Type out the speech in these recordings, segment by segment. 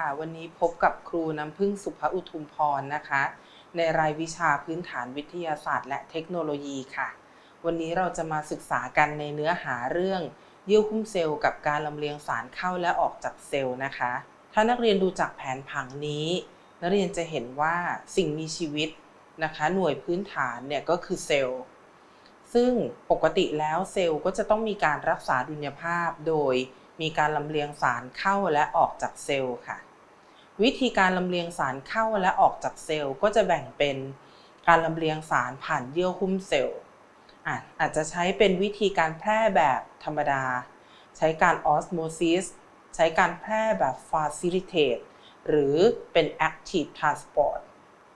วัสดีค่ะ วันนี้พบกับครูน้ำพึ่งสุภอุทุมพรนะคะ ในรายวิชาพื้นฐานวิทยาศาสตร์ และเทคโนโลยีค่ะ วันนี้เราจะมาศึกษากันในเนื้อหาเรื่องเยื่อหุ้มเซลล์กับการลำเลียงสารเข้าและออกจากเซลล์นะคะ ถ้านักเรียนดูจากแผนผังนี้ นักเรียนจะเห็นว่าสิ่งมีชีวิตนะคะ หน่วยพื้นฐานเนี่ยก็คือเซลล์ ซึ่งปกติแล้วเซลล์ก็จะต้องมีการรักษาดุลยภาพโดยมีการลำเลียงสารเข้าและออกจากเซลล์ค่ะ วิธีการลำเลียงสารเข้าและออกจากเซลล์ ก็จะแบ่งเป็นการลำเลียงสารผ่านเยื่อหุ้มเซลล์อาจจะใช้เป็นวิธีการแพร่แบบธรรมดา ใช้การออสโมซิสใช้การแพร่แบบ facilitate หรือเป็น active transport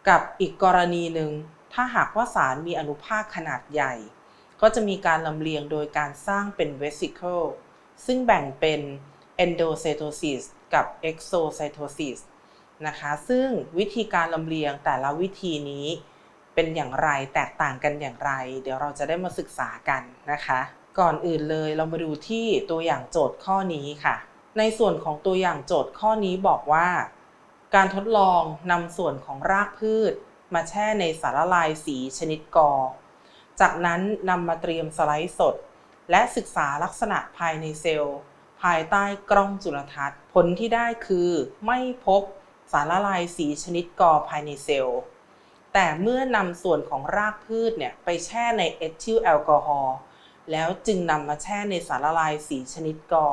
กับอีกกรณีหนึ่ง ถ้าหากว่าสารมีอนุภาคขนาดใหญ่ ก็จะมีการลำเลียงโดยการสร้างเป็น vesicle ซึ่งแบ่งเป็น endocytosis กับ exocytosis นะคะ ซึ่งวิธีการลำเลียงแต่ละวิธีนี้เป็นอย่างไรแตกต่างกันอย่างไร เดี๋ยวเราจะได้มาศึกษากันนะคะ ก่อนอื่นเลยเรามาดูที่ตัวอย่างโจทย์ข้อนี้ค่ะ ในส่วนของตัวอย่างโจทย์ข้อนี้บอกว่า การทดลองนำส่วนของรากพืช มาแช่ในสารละลายสีชนิดกอ จากนั้นนำมาเตรียมสไลด์สด และศึกษาลักษณะภายในเซลล์ ภายใต้กล้องจุลทรรศน์ผลที่ได้คือ ไม่พบ สารละลายสีชนิดกอภายในเซลล์ แต่เมื่อนำส่วนของรากพืชเนี่ยไปแช่ในเอทิลแอลกอฮอล์แล้วจึงนำมาแช่ในสารละลายสีชนิดกอ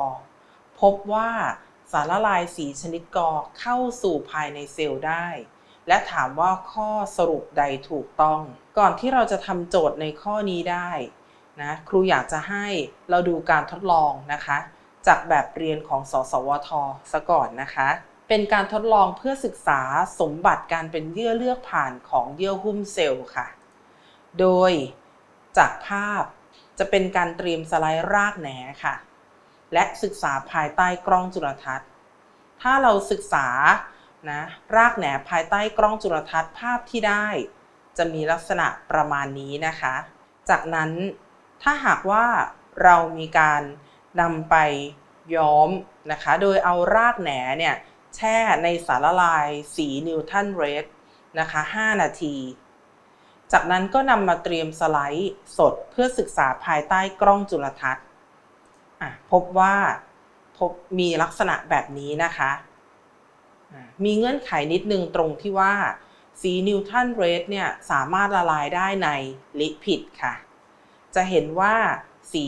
พบว่าสารละลายสีชนิดกอเข้าสู่ภายในเซลล์ได้ และถามว่าข้อสรุปใดถูกต้อง ก่อนที่เราจะทำโจทย์ในข้อนี้ได้นะครูอยากจะให้เราดูการทดลองนะคะ จากแบบเรียนของสสวทซะก่อนนะคะ เป็นการทดลองเพื่อศึกษาสมบัติการเป็นเยื่อเลือกผ่านของเยื่อหุ้มเซลล์ค่ะ โดยจากภาพจะเป็นการเตรียมสไลด์รากแหนค่ะ และศึกษาภายใต้กล้องจุลทรรศน์ ถ้าเราศึกษานะรากแหนภายใต้กล้องจุลทรรศน์ภาพที่ได้ จะมีลักษณะประมาณนี้นะคะ จากนั้นถ้าหากว่าเรามีการนำไปย้อมนะคะ โดยเอารากแหนเนี่ย แช่ในสารละลายสีนิวตันเรดนะคะ 5 นาที จากนั้นก็นำมาเตรียมสไลด์สดเพื่อศึกษาภายใต้กล้องจุลทรรศน์พบว่าพบมีลักษณะแบบนี้นะคะ มีเงื่อนไขนิดนึงตรงที่ว่าสีนิวตันเรดเนี่ยสามารถละลายได้ในลิพิดค่ะ จะเห็นว่าสี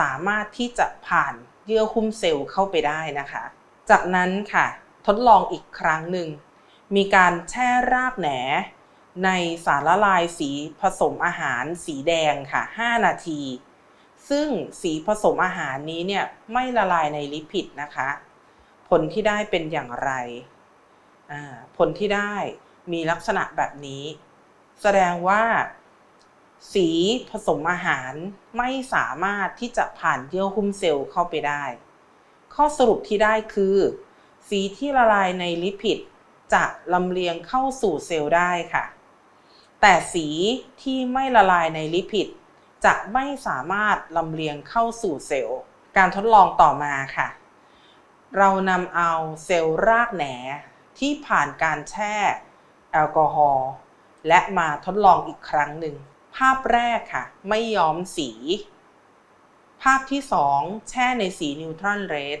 สามารถที่จะผ่านเยื่อหุ้มเซลล์เข้าไปได้นะคะ จากนั้นค่ะ ทดลองอีกครั้งหนึ่ง มีการแช่รากแหน ในสารละลายสีผสมอาหารสีแดงค่ะ 5 นาที ซึ่งสีผสมอาหารนี้เนี่ยไม่ละลายในลิพิดนะคะ ผลที่ได้เป็นอย่างไร ผลที่ได้มีลักษณะแบบนี้ แสดงว่าสีผสมอาหารไม่สามารถที่จะผ่านเยื่อหุ้มเซลล์เข้าไปได้ ข้อสรุปที่ได้คือ สีที่ละลายในลิพิด จะลำเลียงเข้าสู่เซลล์ได้ค่ะ แต่สีที่ไม่ละลายในลิพิด จะไม่สามารถลำเลียงเข้าสู่เซลล์ การทดลองต่อมาค่ะ เรานำเอาเซลล์รากแหนที่ผ่านการแช่แอลกอฮอล์และมาทดลองอีกครั้งหนึ่ง ภาพแรกค่ะ ไม่ย้อมสี ภาพที่ 2 แช่ในสีนิวทรอนเรด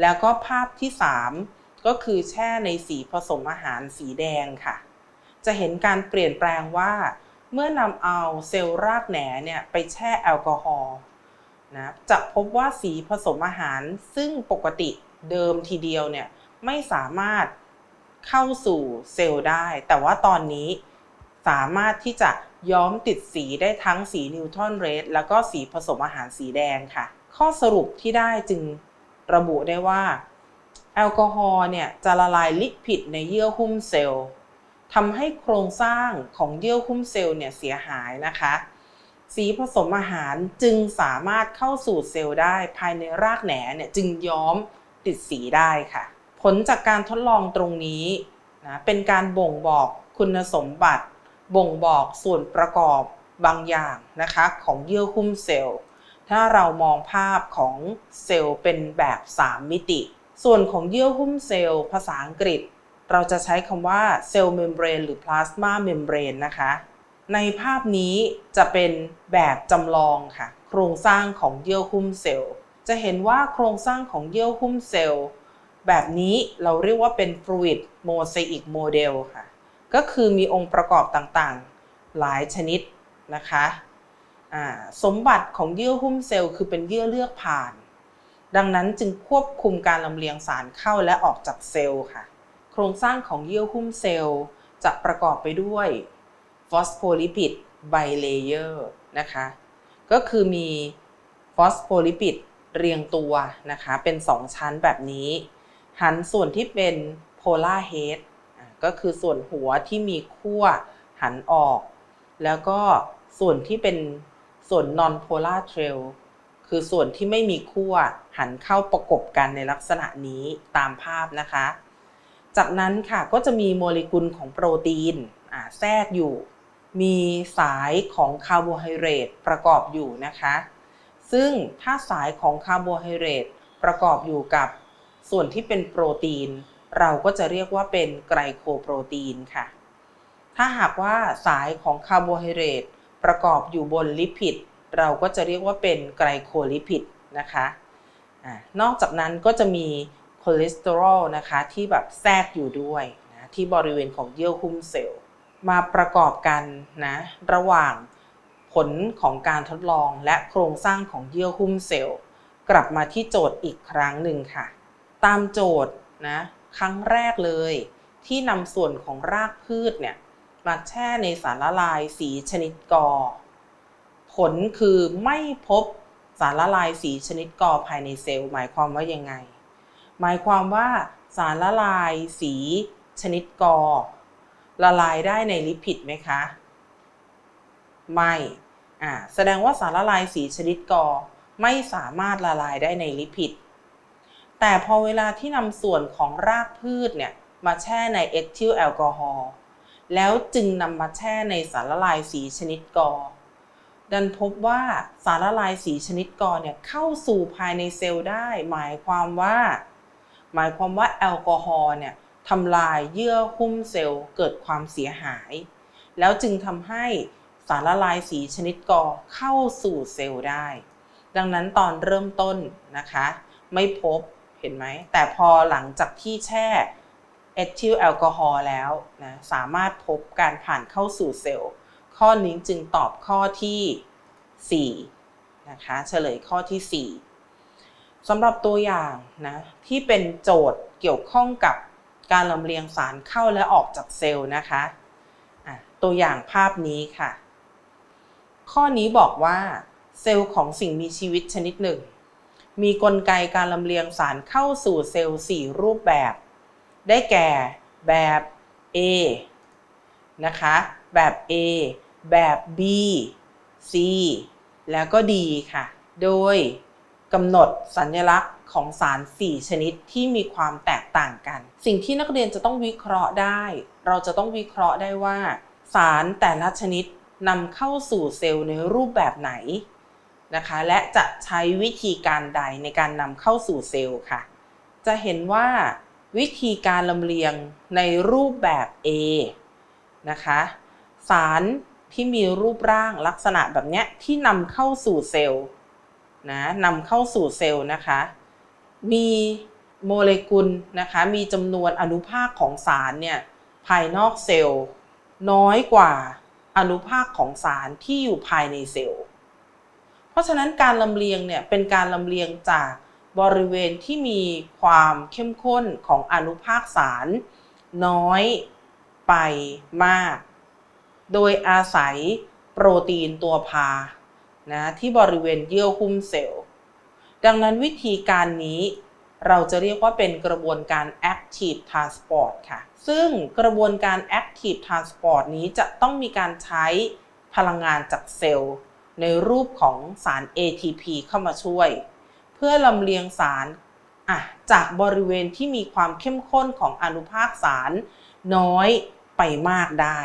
แล้วก็ภาพที่ 3 ก็คือแช่ในสีผสมอาหารสีแดงค่ะ จะเห็นการเปลี่ยนแปลงว่า เมื่อนำเอาเซลล์รากแหนเนี่ยไปแช่แอลกอฮอล์นะจะพบว่าสีผสมอาหารซึ่งปกติเดิมทีเดียวเนี่ยไม่สามารถเข้าสู่เซลล์ได้ แต่ว่าตอนนี้สามารถที่จะย้อมติดสีได้ทั้งสีนิวทรอนเรดแล้วก็สีผสมอาหารสีแดงค่ะ ข้อสรุปที่ได้จึง ระบุได้ว่า แอลกอฮอล์เนี่ยจะละลายลิพิดในเยื่อหุ้มเซลล์ทำให้โครงสร้างของเยื่อหุ้มเซลล์เนี่ยเสียหายนะคะ สีผสมอาหารจึงสามารถเข้าสู่เซลล์ได้ภายในรากแหนเนี่ยจึงย้อมติดสีได้ค่ะ ผลจากการทดลองตรงนี้นะเป็นการบ่งบอกคุณสมบัติ บ่งบอกส่วนประกอบบางอย่างนะคะของเยื่อหุ้มเซลล์ ถ้าเรามองภาพของเซลล์เป็นแบบ 3 มิติ ส่วนของเยื่อหุ้มเซลล์ภาษาอังกฤษ เราจะใช้คำว่าเซลล์เมมเบรนหรือพลาสมาเมมเบรนนะคะ ในภาพนี้จะเป็นแบบจำลองค่ะ โครงสร้างของเยื่อหุ้มเซลล์ จะเห็นว่าโครงสร้างของเยื่อหุ้มเซลล์ แบบนี้เราเรียกว่าเป็น fluid mosaic model ค่ะ ก็คือมีองค์ประกอบต่างๆ หลายชนิดนะคะ สมบัติของเยื่อหุ้มเซลล์คือเป็นเยื่อเลือกผ่าน ดังนั้นจึงควบคุมการลำเลียงสารเข้าและออกจากเซลล์ค่ะ โครงสร้างของเยื่อหุ้มเซลล์จะประกอบไปด้วยฟอสโฟลิปิดไบเลเยอร์นะคะ ก็คือมีฟอสโฟลิปิดเรียงตัวนะคะ เป็น 2 ชั้นแบบนี้ หันส่วนที่เป็นโพลาร์เฮดก็คือส่วนหัวที่มีขั้วหันออก แล้วก็ส่วนที่เป็น ส่วน non polar trail คือส่วนที่ไม่มีขั้วหันเข้าประกบกันในลักษณะนี้ตามภาพนะคะ จากนั้นค่ะก็จะมีโมเลกุลของโปรตีนแทรกอยู่ มีสายของคาร์โบไฮเดรตประกอบอยู่นะคะ ซึ่งถ้าสายของคาร์โบไฮเดรตประกอบอยู่กับส่วนที่เป็นโปรตีน เราก็จะเรียกว่าเป็นไกลโคโปรตีนค่ะ ถ้าหากว่าสายของคาร์โบไฮเดรต ประกอบอยู่บนลิปิดเราก็จะเรียกว่าเป็นไกลโคลิปิดนะคะอนอกจากนั้นก็จะมีคอเลสเตอรอลนะคะที่แบบแทรกอยู่ด้วยนะที่บริเวณของเยื่อหุ้มเซลล์มาประกอบกันนะระหว่างผลของการทดลองและโครงสร้างของเยื่อหุ้มเซลล์ กลับมาที่โจทย์อีกครั้งหนึ่งค่ะ ตามโจทย์นะครั้งแรกเลย ที่นำส่วนของรากพืชเนี่ย มาแช่ในสารละลายสีชนิดกอ ผลคือไม่พบสารละลายสีชนิดกอภายในเซลล์ หมายความว่ายังไง หมายความว่าสารละลายสีชนิดกอ ละลายได้ในลิปิดไหมคะ ไม่อ่าแสดงว่าสารละลายสีชนิดกอ ไม่สามารถละลายได้ในลิปิด แต่พอเวลาที่นำส่วนของรากพืชเนี่ยมาแช่ในเอทิลแอลกอฮอล์ แล้วจึงนำมาแช่ในสารละลายสีชนิดกอ ดันพบว่าสารละลายสีชนิดกอเนี่ยเข้าสู่ภายในเซลล์ได้ หมายความว่า หมายความว่าแอลกอฮอล์เนี่ยทำลายเยื่อหุ้มเซลล์เกิดความเสียหาย แล้วจึงทำให้สารละลายสีชนิดกอเข้าสู่เซลล์ได้ ดังนั้นตอนเริ่มต้นนะคะ ไม่พบเห็นไหม แต่พอหลังจากที่แช่ เอทิลแอลกอฮอล์แล้วนะสามารถพบการผ่านเข้าสู่เซลล์ ข้อนี้จึงตอบข้อที่ 4 นะคะ เฉลยข้อที่ 4 สำหรับตัวอย่างนะที่เป็นโจทย์เกี่ยวข้องกับการลำเลียงสารเข้าและออกจากเซลล์นะคะะตัวอย่างภาพนี้ค่ะ ข้อนี้บอกว่าเซลล์ของสิ่งมีชีวิตชนิดหนึ่ง มีกลไกการลำเลียงสารเข้าสู่เซลล์ 4 รูปแบบ ได้แก่แบบ A นะคะ แบบ A แบบ B C แล้วก็ D ค่ะ โดยกำหนดสัญลักษณ์ของสาร 4 ชนิดที่มีความแตกต่างกัน สิ่งที่นักเรียนจะต้องวิเคราะห์ได้ เราจะต้องวิเคราะห์ได้ว่า สารแต่ละชนิดนำเข้าสู่เซลล์ในรูปแบบไหนนะคะ และจะใช้วิธีการใดในการนำเข้าสู่เซลล์ค่ะ จะเห็นว่า วิธีการลำเลียงในรูปแบบ A นะคะ สารที่มีรูปร่างลักษณะแบบนี้ที่นำเข้าสู่เซลล์นะนำเข้าสู่เซลล์นะคะ มีโมเลกุลนะคะ มีจำนวนอนุภาคของสารเนี่ยภายนอกเซลล์ น้อยกว่าอนุภาคของสารที่อยู่ภายในเซลล์ เพราะฉะนั้นการลำเลียงเนี่ยเป็นการลำเลียงจาก บริเวณที่มีความเข้มข้นของอนุภาคสาร น้อยไปมาก โดยอาศัยโปรตีนตัวพานะที่บริเวณเยื่อหุ้มเซลล์ ดังนั้นวิธีการนี้เราจะเรียกว่าเป็นกระบวนการ active transport ค่ะ ซึ่งกระบวนการ active transport นี้จะต้องมีการใช้พลังงานจากเซลล์ ในรูปของสาร ATP เข้ามาช่วย พื่อลำเลียงสารจากบริเวณที่มีความเข้มข้นของอนุภาคสารน้อยไปมากได้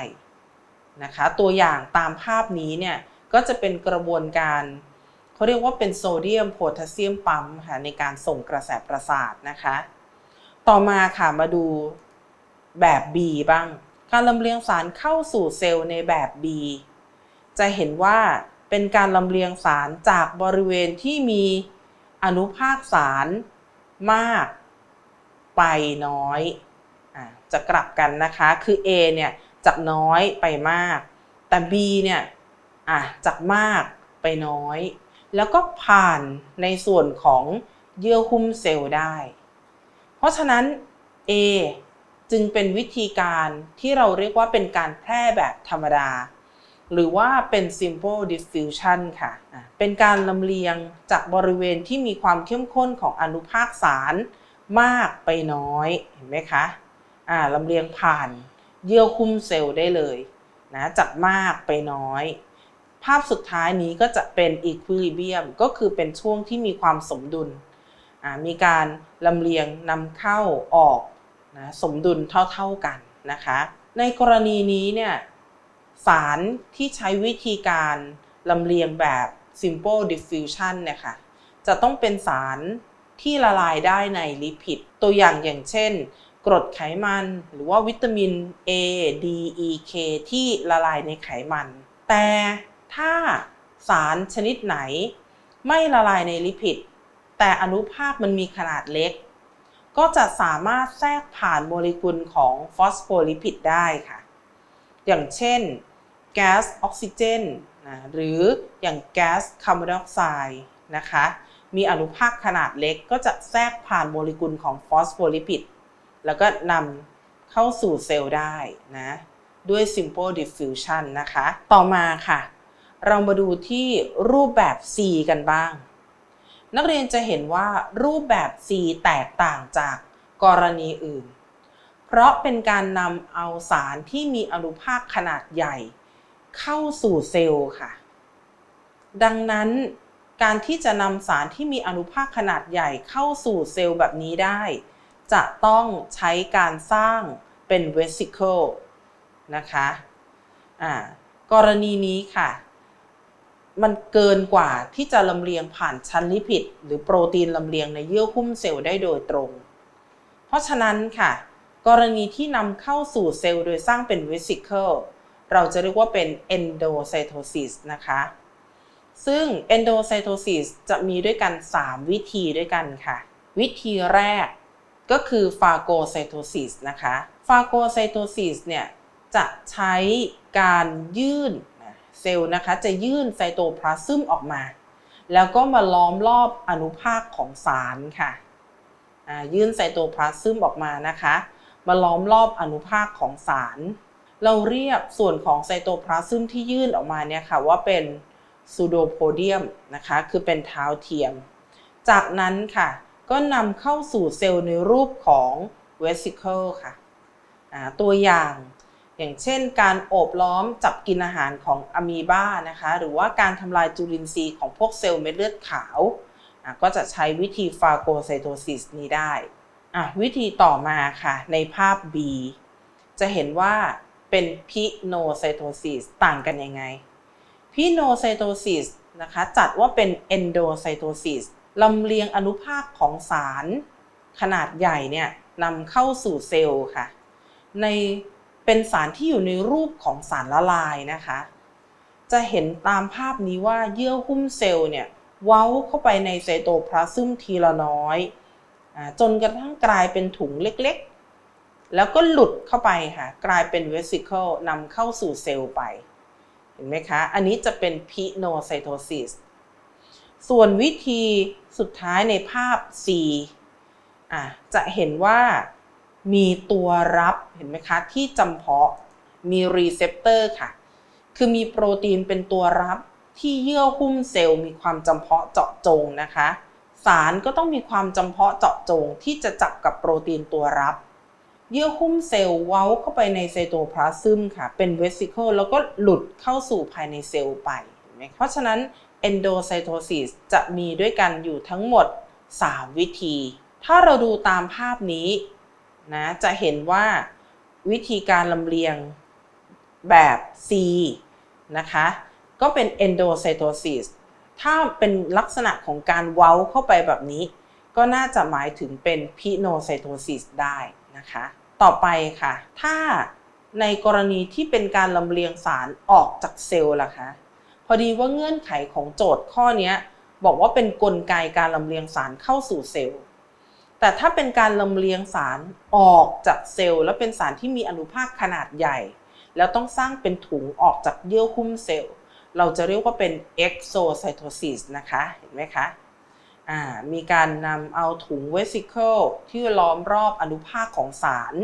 นะคะตัวอย่างตามภาพนี้เนี่ยก็จะเป็นกระบวนการเขาเรียกว่าเป็นโซเดียมโพแทสเซียมปั๊มค่ะในการส่งกระแสประสาทนะคะ ต่อมาค่ะมาดูแบบ B บ้าง การลำเลียงสารเข้าสู่เซลล์ในแบบ B จะเห็นว่าเป็นการลำเลียงสารจากบริเวณที่มี อนุภาคสารมากไปน้อยอจะกลับกันนะคะ คือ A เนี่ยจากน้อยไปมาก แต่ B เนี่ยจากมากไปน้อย แล้วก็ผ่านในส่วนของเยื่อหุ้มเซลล์ได้ เพราะฉะนั้น A จึงเป็นวิธีการที่เราเรียกว่าเป็นการแพร่แบบธรรมดา หรือว่าเป็น simple diffusion ค่ะ เป็นการลำเลียงจากบริเวณที่มีความเข้มข้นของอนุภาคสารมากไปน้อย เห็นไหมคะอ่าลำเลียงผ่านเยื่อหุ้มเซลล์ได้เลยนะจากมากไปน้อย ภาพสุดท้ายนี้ก็จะเป็น equilibrium ก็คือเป็นช่วงที่มีความสมดุลอ่ามีการลำเลียงนำเข้าออกนะสมดุลเท่าๆกันนะคะ ในกรณีนี้เนี่ย สารที่ใช้วิธีการลำเลียงแบบ simple diffusion เนี่ยค่ะจะต้องเป็นสารที่ละลายได้ในลิพิด ตัวอย่างอย่างเช่น กรดไขมันหรือว่าวิตามิน A D E K ที่ละลายในไขมัน แต่ถ้าสารชนิดไหนไม่ละลายในลิพิด แต่อนุภาคมันมีขนาดเล็ก ก็จะสามารถแทรกผ่านโมเลกุลของฟอสโฟลิพิดได้ค่ะ อย่างเช่นแก๊สออกซิเจนนะหรืออย่างแก๊สคาร์บอนไดออกไซด์นะคะมีอนุภาคขนาดเล็กก็จะแทรกผ่านโมเลกุลของฟอสโฟลิพิด แล้วก็นำเข้าสู่เซลล์ได้นะด้วย simple diffusion นะคะ ต่อมาค่ะ เรามาดูที่รูปแบบ C กันบ้าง นักเรียนจะเห็นว่ารูปแบบ C แตกต่างจากกรณีอื่น เพราะเป็นการนำเอาสารที่มีอนุภาคขนาดใหญ่ เข้าสู่เซลล์ค่ะ ดังนั้นการที่จะนำสารที่มีอนุภาคขนาดใหญ่เข้าสู่เซลล์แบบนี้ได้ จะต้องใช้การสร้างเป็น vesicle นะคะอ่ากรณีนี้ค่ะ มันเกินกว่าที่จะลำเลียงผ่านชั้นลิพิดหรือโปรตีนลำเลียงในเยื่อหุ้มเซลล์ได้โดยตรง เพราะฉะนั้นค่ะ กรณีที่นำเข้าสู่เซลล์โดยสร้างเป็น vesicle เราจะเรียกว่าเป็น endocytosis นะคะ ซึ่ง endocytosis จะมีด้วยกัน 3 วิธีด้วยกันค่ะ วิธีแรกก็คือ phagocytosis นะคะ phagocytosis เนี่ยจะใช้การยื่นเซลล์นะคะ จะยื่นไซโตพลาซึมออกมา แล้วก็มาล้อมรอบอนุภาคของสารค่ะยื่นไซโตพลาซึมออกมานะคะ มาล้อมรอบอนุภาคของสาร เราเรียกส่วนของไซโตพลาซึมที่ยื่นออกมาเนี่ยค่ะว่าเป็นซูโดโพเดียมนะคะคือเป็นเท้าเทียม จากนั้นค่ะก็นำเข้าสู่เซลล์ในรูปของ vesicle ค่ะตัวอย่างอย่างเช่นการโอบล้อมจับกินอาหารของอะมีบานะคะ หรือว่าการทำลายจุลินทรีย์ของพวกเซลล์เม็ดเลือดขาว ก็จะใช้วิธีฟาโกไซโตซิสนี้ได้ วิธีต่อมาค่ะในภาพ B จะเห็นว่าเป็นพิโนไซโตซิสต่างกันยังไงพิโนไซโตซิสนะคะจัดว่าเป็นเอนโดไซโตซิสลำเลียงอนุภาคของสารขนาดใหญ่เนี่ยนำเข้าสู่เซลล์ค่ะ ในเป็นสารที่อยู่ในรูปของสารละลายนะคะ จะเห็นตามภาพนี้ว่าเยื่อหุ้มเซลล์เนี่ยเว้าเข้าไปในไซโตพลาซึมทีละน้อย จนกระทั่งกลายเป็นถุงเล็กๆ แล้วก็หลุดเข้าไปค่ะ กลายเป็นเวสิเคิลนำเข้าสู่เซลล์ไป เห็นไหมคะ อันนี้จะเป็นพิโนไซโตซิสส่วนวิธีสุดท้ายในภาพ C อะจะเห็นว่ามีตัวรับเห็นไหมคะ ที่จำเพาะมีรีเซพเตอร์ค่ะ คือมีโปรตีนเป็นตัวรับที่เยื่อหุ้มเซลล์มีความจำเพาะเจาะจงนะคะ สารก็ต้องมีความจำเพาะเจาะจงที่จะจับกับโปรตีนตัวรับ เยื่อหุ้มเซลล์เว้าเข้าไปในไซโตพลาซึมค่ะ เป็นเวสิเคิลแล้วก็หลุดเข้าสู่ภายในเซลล์ไป เพราะฉะนั้น endocytosis จะมีด้วยกันอยู่ทั้งหมด 3 วิธี ถ้าเราดูตามภาพนี้นะจะเห็นว่าวิธีการลำเลียงแบบ C นะคะ ก็เป็น endocytosis ถ้าเป็นลักษณะของการเว้าเข้าไปแบบนี้ ก็น่าจะหมายถึงเป็นพิโนไซโตซิสได้นะคะ ต่อไปค่ะ ถ้าในกรณีที่เป็นการลำเลียงสารออกจากเซลล์ล่ะคะ พอดีว่าเงื่อนไขของโจทย์ข้อนี้บอกว่าเป็นนกลไกการลำเลียงสารเข้าสู่เซลล์ แต่ถ้าเป็นการลำเลียงสารออกจากเซลล์ และเป็นสารที่มีอนุภาคขนาดใหญ่ แล้วต้องสร้างเป็นถุงออกจากเยื่อหุ้มเซลล์ เราจะเรียกว่าเป็น exocytosis นะคะเห็นไหมคะอ่ามีการนำเอาถุงเวสิเคิลที่ล้อมรอบอนุภาคของสาร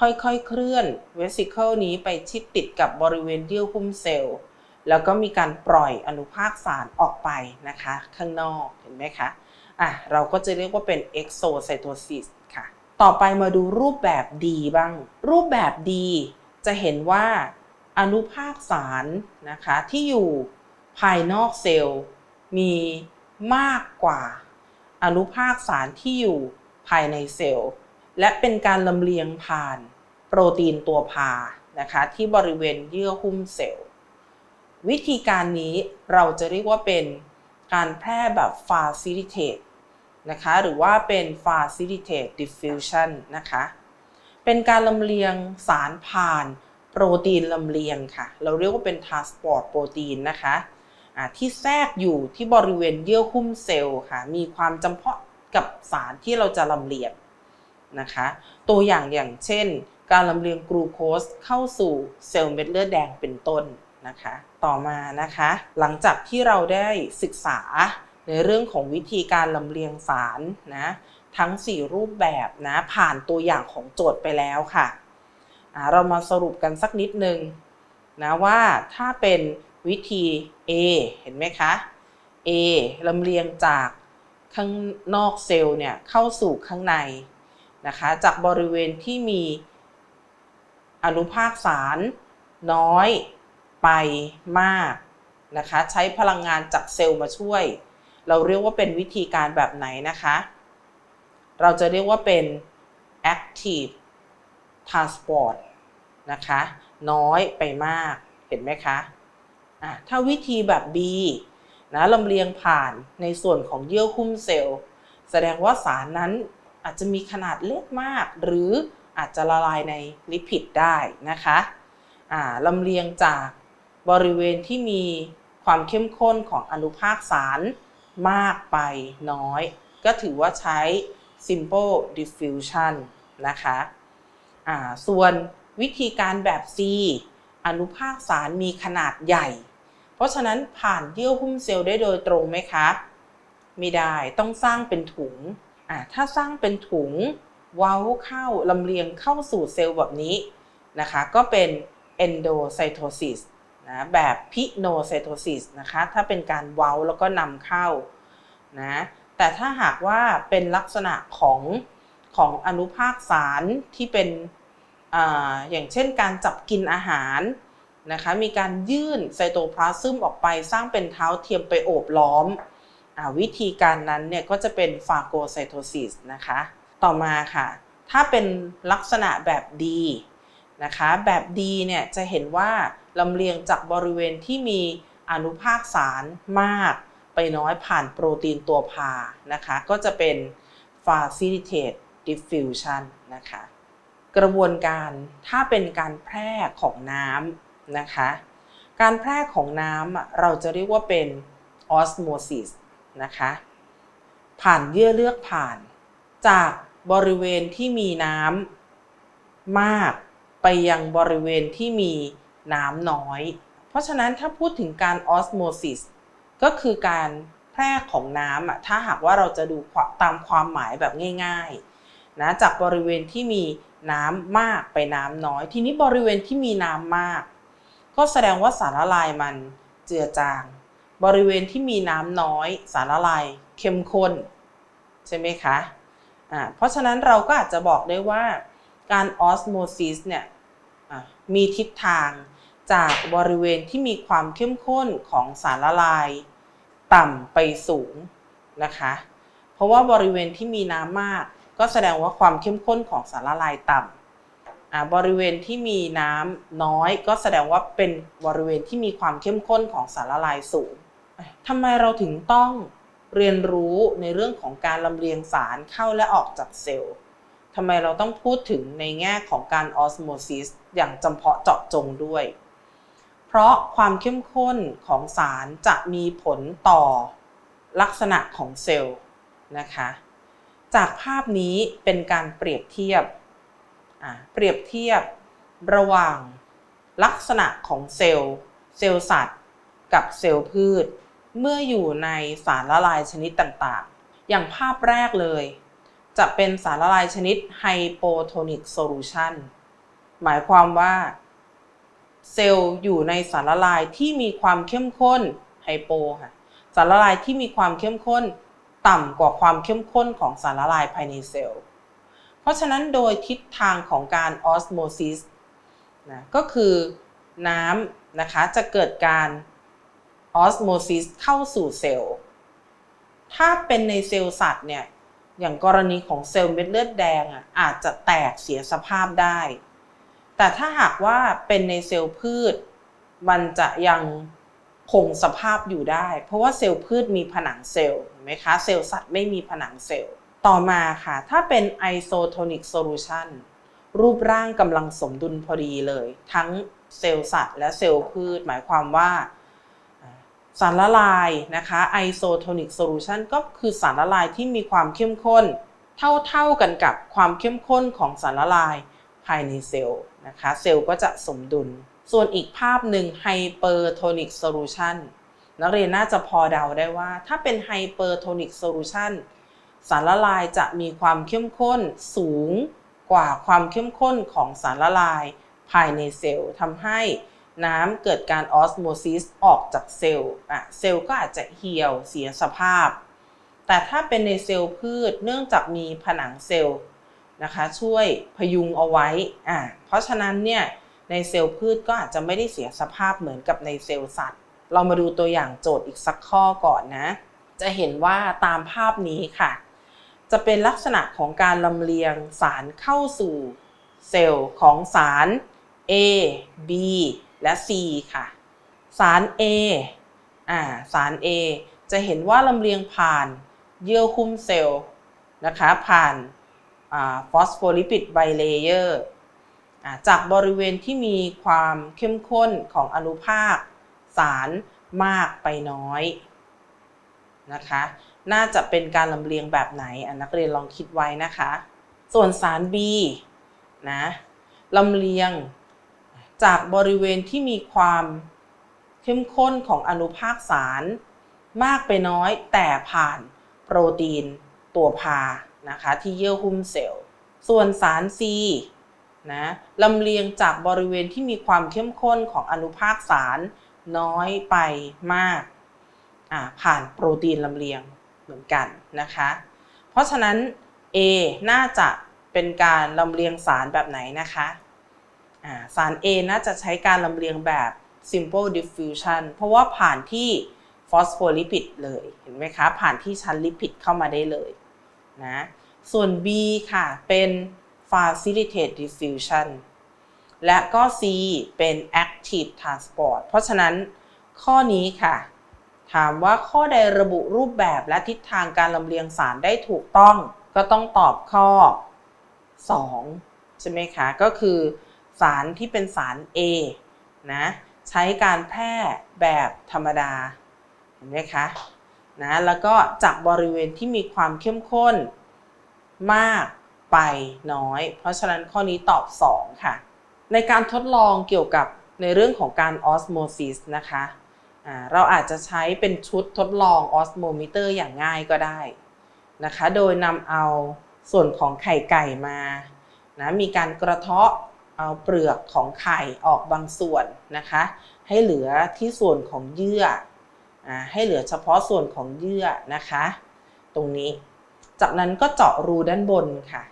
ค่อยๆเคลื่อนเวสิเคิลนี้ไปชิดติดกับบริเวณเยื่อหุ้มเซลล์ แล้วก็มีการปล่อยอนุภาคสารออกไปนะคะ ข้างนอกเห็นไหมคะอะเราก็จะเรียกว่าเป็น exocytosis ค่ะ ต่อไปมาดูรูปแบบดีบ้าง รูปแบบดีจะเห็นว่า อนุภาคสารนะคะที่อยู่ภายนอกเซลล์มีมากกว่าอนุภาคสารที่อยู่ภายในเซลล์ และเป็นการลำเลียงผ่านโปรตีนตัวพานะคะที่บริเวณเยื่อหุ้มเซลล์ วิธีการนี้เราจะเรียกว่าเป็นการแพร่แบบ facilitate นะคะหรือว่าเป็น facilitate diffusion นะคะเป็นการลำเลียงสารผ่าน โปรตีนลำเลียงค่ะ เราเรียกว่าเป็น transport โปรตีนนะคะที่แทรกอยู่ที่บริเวณเยื่อหุ้มเซลล์ค่ะ มีความจำเพาะกับสารที่เราจะลำเลียงนะคะ ตัวอย่างอย่างเช่น การลำเลียงกลูโคสเข้าสู่เซลล์เม็ดเลือดแดงเป็นต้นนะคะ ต่อมานะคะ หลังจากที่เราได้ศึกษาในเรื่องของวิธีการลำเลียงสารนะทั้ง 4 รูปแบบนะผ่านตัวอย่างของโจทย์ไปแล้วค่ะ เรามาสรุปกันสักนิดนึงนะว่าถ้าเป็นวิธี A เห็นไหมคะ A ลำเลียงจากข้างนอกเซลล์เนี่ยเข้าสู่ข้างในนะคะจากบริเวณที่มีอนุภาคสารน้อยไปมากนะคะใช้พลังงานจากเซลล์มาช่วย เราเรียกว่าเป็นวิธีการแบบไหนนะคะ เราจะเรียกว่าเป็น active transport นะคะน้อยไปมากเห็นไหมคะะถ้าวิธีแบบ B นะลำเลียงผ่านในส่วนของเยื่อหุ้มเซลล์ แสดงว่าสารนั้นอาจจะมีขนาดเล็กมาก หรืออาจจะละลายในลิปิดได้นะคะลำเลียงจากบริเวณที่มีความเข้มข้นของอนุภาคสารมากไปน้อย ก็ถือว่าใช้ simple diffusion นะคะ ส่วนวิธีการแบบ C อนุภาคสารมีขนาดใหญ่ เพราะฉะนั้นผ่านเยื่อหุ้มเซลล์ได้โดยตรงไหมคะไม่ได้ต้องสร้างเป็นถุงถ้าสร้างเป็นถุงเว้าเข้าลำเลียงเข้าสู่เซลล์แบบนี้นะคะก็เป็น endocytosis นะแบบพิโนไซโตซิสนะคะถ้าเป็นการเว้าแล้วก็นำเข้านะแต่ถ้าหากว่าเป็นลักษณะของของอนุภาคสารที่เป็น อย่างเช่นการจับกินอาหารนะคะมีการยื่นไซโตพลาซึมออกไปสร้างเป็นเท้าเทียมไปโอบล้อมอวิธีการนั้นเนี่ยก็จะเป็นฟาโกไซโตซิสนะคะต่อมาค่ะ ถ้าเป็นลักษณะแบบดีนะคะแบบดีเนี่ยจะเห็นว่าลำเลียงจากบริเวณที่มีอนุภาคสารมากไปน้อยผ่านโปรตีนตัวพานะคะก็จะเป็น facilitate diffusion นะคะ กระบวนการถ้าเป็นการแพร่ของน้ำนะคะ การแพร่ของน้ำเราจะเรียกว่าเป็น osmosis นะคะผ่านเยื่อเลือกผ่าน จากบริเวณที่มีน้ำมากไปยังบริเวณที่มีน้ำน้อย เพราะฉะนั้นถ้าพูดถึงการออสโมซิสก็คือการแพร่ของน้ำอะถ้าหากว่าเราจะดูตามความหมายแบบง่ายๆนะจากบริเวณที่มี น้ำมากไปน้ำน้อย ทีนี้บริเวณที่มีน้ำมาก ก็แสดงว่าสารละลายมันเจือจาง บริเวณที่มีน้ำน้อย สารละลายเข้มข้นใช่ไหมคะอ่าเพราะฉะนั้นเราก็อาจจะบอกได้ว่าการออสโมซิสเนี่ยมีทิศทางจากบริเวณที่มีความเข้มข้นของสารละลาย ต่ำไปสูงนะคะ เพราะว่าบริเวณที่มีน้ำมาก ก็แสดงว่าความเข้มข้นของสารละลายต่ำบริเวณที่มีน้ำน้อย ก็แสดงว่าเป็นบริเวณที่มีความเข้มข้นของสารละลายสูงทำไมเราถึงต้องเรียนรู้ในเรื่องของการลำเลียงสารเข้าและออกจากเซลล์ทำไมเราต้องพูดถึงในแง่ของการออสโมซิสอย่างจำเพาะเจาะจงด้วย เพราะความเข้มข้นของสารจะมีผลต่อลักษณะของเซลล์นะคะ จากภาพนี้เป็นการเปรียบเทียบ เปรียบเทียบระหว่างลักษณะของเซลล์ เซลล์สัตว์ กับเซลล์พืช เมื่ออยู่ในสารละลายชนิดต่างๆ อย่างภาพแรกเลย จะเป็นสารละลายชนิดไฮโปโทนิกโซลูชันหมายความว่า เซลล์อยู่ในสารละลายที่มีความเข้มข้นไฮโปค่ะสารละลายที่มีความเข้มข้น ต่ำกว่าความเข้มข้นของสารละลายภายในเซลล์ เพราะฉะนั้นโดยทิศทางของการออสโมซิสนะก็คือน้ำนะคะจะเกิดการออสโมซิสเข้าสู่เซลล์ ถ้าเป็นในเซลล์สัตว์เนี่ยอย่างกรณีของเซลล์เม็ดเลือดแดงอะอาจจะแตกเสียสภาพได้ แต่ถ้าหากว่าเป็นในเซลล์พืช มันจะยังคงสภาพอยู่ได้ เพราะว่าเซลล์พืชมีผนังเซลล์ ไหมคะเซลล์สัตว์ไม่มีผนังเซลล์ ต่อมาค่ะ ถ้าเป็นไอโซโทนิกโซลูชันรูปร่างกำลังสมดุลพอดีเลย ทั้งเซลล์สัตว์และเซลล์พืช หมายความว่าสารละลายนะคะไอโซโทนิกโซลูชันก็คือสารละลายที่มีความเข้มข้น เท่าๆกันกับความเข้มข้นของสารละลายภายในเซลล์นะคะ เซลล์ก็จะสมดุล ส่วนอีกภาพหนึ่งไฮเปอร์โท นักเรียนน่าจะพอเดาได้ว่า ถ้าเป็นไฮเปอร์โทนิกโซลูชันสารละลายจะมีความเข้มข้นสูงกว่าความเข้มข้นของสารละลายภายในเซลล์ทำให้น้ำเกิดการออสโมซิสออกจากเซลล์อะเซลล์ก็อาจจะเหี่ยวเสียสภาพ แต่ถ้าเป็นในเซลล์พืชเนื่องจากมีผนังเซลล์นะคะช่วยพยุงเอาไว้อะเพราะฉะนั้นเนี่ยในเซลล์พืชก็อาจจะไม่ได้เสียสภาพเหมือนกับในเซลล์สัตว์ เรามาดูตัวอย่างโจทย์อีกสักข้อก่อนนะ จะเห็นว่าตามภาพนี้ค่ะ จะเป็นลักษณะของการลำเลียงสารเข้าสู่เซลล์ของสาร A B และ C ค่ะ สาร A อ่า สาร A จะเห็นว่าลำเลียงผ่านเยื่อหุ้มเซลล์นะคะ ผ่านฟอสโฟลิปิดไบเลเยอร์จากบริเวณที่มีความเข้มข้นของอนุภาค สารมากไปน้อยนะคะ น่าจะเป็นการลำเลียงแบบไหนนักเรียนลองคิดไว้นะคะ ส่วนสาร B นะลำเลียงจากบริเวณที่มีความเข้มข้นของอนุภาคสาร มากไปน้อยแต่ผ่านโปรตีนตัวพานะคะที่เยื่อหุ้มเซลล์ ส่วนสาร C นะลำเลียงจากบริเวณที่มีความเข้มข้นของอนุภาคสาร น้อยไปมากผ่านโปรตีนลำเลียงเหมือนกันนะคะ เพราะฉะนั้น A น่าจะเป็นการลำเลียงสารแบบไหนนะคะสาร A น่าจะใช้การลำเลียงแบบ simple diffusion เพราะว่าผ่านที่ฟอสโฟลิปิดเลยเห็นไหมคะ ผ่านที่ชั้นลิปิดเข้ามาได้เลยนะส่วน B ค่ะเป็น facilitate diffusion และก็ C เป็น active transport เพราะฉะนั้นข้อนี้ค่ะ ถามว่าข้อใดระบุรูปแบบและทิศทางการลำเลียงสารได้ถูกต้อง ก็ต้องตอบข้อ 2 ใช่ไหมคะ ก็คือ สารที่เป็นสาร A นะใช้การแพร่แบบธรรมดา เห็นไหมคะนะแล้วก็จากบริเวณที่มีความเข้มข้นมากไปน้อย เพราะฉะนั้นข้อนี้ตอบ 2 ค่ะ ในการทดลองเกี่ยวกับในเรื่องของการออสโมซิสนะคะเราอาจจะใช้เป็นชุดทดลองออสโมมิเตอร์อย่างง่ายก็ได้นะคะ โดยนำเอาส่วนของไข่ไก่มานะมีการกระเทาะเอาเปลือกของไข่ออกบางส่วนนะคะ ให้เหลือที่ส่วนของเยื่ออให้เหลือเฉพาะส่วนของเยื่อนะคะ ตรงนี้ จากนั้นก็เจาะรูด้านบนค่ะ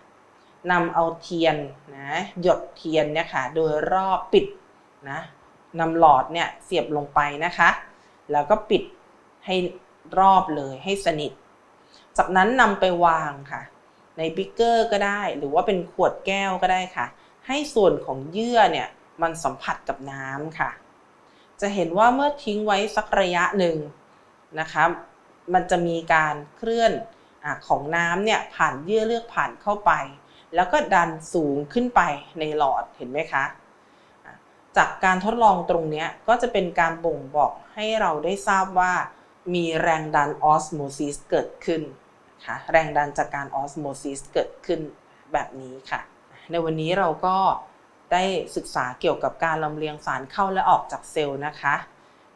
นำเอาเทียนนะหยดเทียนเนี่ยค่ะโดยรอบปิดนะนำหลอดเนี่ยเสียบลงไปนะคะ แล้วก็ปิดให้รอบเลยให้สนิท จากนั้นนำไปวางค่ะ ในบิกเกอร์ก็ได้ หรือว่าเป็นขวดแก้วก็ได้ค่ะ ให้ส่วนของเยื่อเนี่ยมันสัมผัสกับน้ำค่ะ จะเห็นว่าเมื่อทิ้งไว้สักระยะหนึ่งนะคะมันจะมีการเคลื่อนอของน้ำเนี่ยผ่านเยื่อเลือกผ่านเข้าไป แล้วก็ดันสูงขึ้นไปในหลอดเห็นไหมคะ จากการทดลองตรงนี้ก็จะเป็นการบ่งบอกให้เราได้ทราบว่า มีแรงดันออสโมซิสเกิดขึ้นนะคะแรงดันจากการออสโมซิสเกิดขึ้นแบบนี้ค่ะ ในวันนี้เราก็ได้ศึกษาเกี่ยวกับการลำเลียงสารเข้าและออกจากเซลล์นะคะ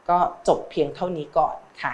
ก็จบเพียงเท่านี้ก่อนค่ะ